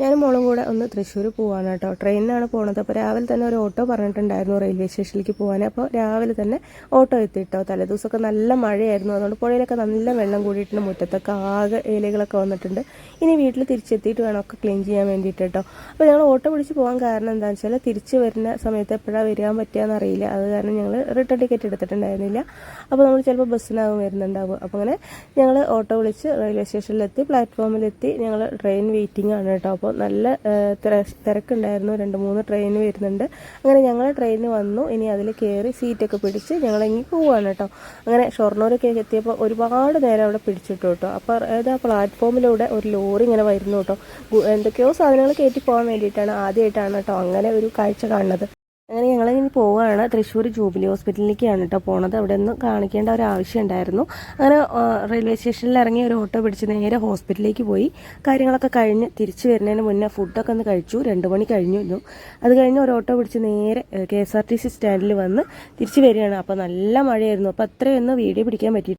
ഞാനും മോളും കൂടെ ഒന്ന് തൃശ്ശൂർ പോവാണ് കേട്ടോ. ട്രെയിനിനാണ് പോണത്. അപ്പോൾ രാവിലെ തന്നെ ഒരു ഓട്ടോ പറഞ്ഞിട്ടുണ്ടായിരുന്നു റെയിൽവേ സ്റ്റേഷനിലേക്ക് പോകാൻ അപ്പോൾ രാവിലെ തന്നെ ഓട്ടോ എത്തിയിട്ടോ തലേദിവസമൊക്കെ നല്ല മഴയായിരുന്നു. അതുകൊണ്ട് പുഴയിലൊക്കെ നല്ല വെള്ളം കൂടിയിട്ടുണ്ട്. മുറ്റത്തൊക്കെ ആകെ ഇലകളൊക്കെ വന്നിട്ടുണ്ട്. ഇനി വീട്ടിൽ തിരിച്ചെത്തിയിട്ട് വേണം ഒക്കെ ക്ലീൻ ചെയ്യാൻ വേണ്ടിയിട്ട് കേട്ടോ. അപ്പോൾ ഞങ്ങൾ ഓട്ടോ പിടിച്ച് പോകാൻ കാരണം എന്താണെന്ന് വെച്ചാൽ തിരിച്ച് വരുന്ന സമയത്ത് എപ്പോഴാണ് വരാൻ പറ്റുകയെന്ന് അറിയില്ല. അത് കാരണം ഞങ്ങൾ റിട്ടേൺ ടിക്കറ്റ് എടുത്തിട്ടുണ്ടായിരുന്നില്ല. അപ്പോൾ നമ്മൾ ചിലപ്പോൾ ബസ്സിനാകും വരുന്നുണ്ടാവും. അപ്പോൾ അങ്ങനെ ഞങ്ങൾ ഓട്ടോ വിളിച്ച് റെയിൽവേ സ്റ്റേഷനിലെത്തി പ്ലാറ്റ്ഫോമിലെത്തി. ഞങ്ങൾ ട്രെയിൻ വെയിറ്റിംഗ് ആണ് കേട്ടോ. അപ്പോൾ നല്ല തിരക്കുണ്ടായിരുന്നു. രണ്ട് മൂന്ന് ട്രെയിൻ വരുന്നുണ്ട്. അങ്ങനെ ഞങ്ങൾ ട്രെയിൻ വന്നു. ഇനി അതിൽ കയറി സീറ്റൊക്കെ പിടിച്ച് ഞങ്ങൾ ഇങ്ങനെ പോവുകയാണ് കേട്ടോ അങ്ങനെ ഷൊർണൂരൊക്കെ എത്തിയപ്പോൾ ഒരുപാട് നേരം അവിടെ പിടിച്ചിട്ടു കേട്ടോ അപ്പോൾ ഏതാ പ്ലാറ്റ്ഫോമിലൂടെ ഒരു ലോറി ഇങ്ങനെ വരുന്നു കേട്ടോ എന്തൊക്കെയോ സാധനങ്ങൾ കയറ്റി പോകാൻ വേണ്ടിയിട്ടാണ് ആദ്യമായിട്ടാണ് കേട്ടോ അങ്ങനെ ഒരു കാഴ്ച കാണുന്നത്. അങ്ങനെ ഞങ്ങൾ ഇനി പോവുകയാണ് തൃശ്ശൂർ ജൂബിലി ഹോസ്പിറ്റലിലേക്കാണ് കേട്ടോ പോണത്. അവിടെ നിന്ന് കാണിക്കേണ്ട ഒരു ആവശ്യം ഉണ്ടായിരുന്നു. അങ്ങനെ റെയിൽവേ സ്റ്റേഷനിൽ ഇറങ്ങി ഒരു ഓട്ടോ പിടിച്ച് നേരെ ഹോസ്പിറ്റലിലേക്ക് പോയി. കാര്യങ്ങളൊക്കെ കഴിഞ്ഞ് തിരിച്ചു വരുന്നതിന് മുന്നേ ഫുഡൊക്കെ ഒന്ന് കഴിച്ചു. രണ്ട് മണി കഴിഞ്ഞു അത് കഴിഞ്ഞ് ഒരു ഓട്ടോ പിടിച്ച് നേരെ K S R T C സ്റ്റാൻഡിൽ വന്ന് തിരിച്ചു വരികയാണ്. അപ്പോൾ നല്ല മഴയായിരുന്നു. അപ്പോൾ അത്രയൊന്നും വീഡിയോ പിടിക്കാൻ പറ്റി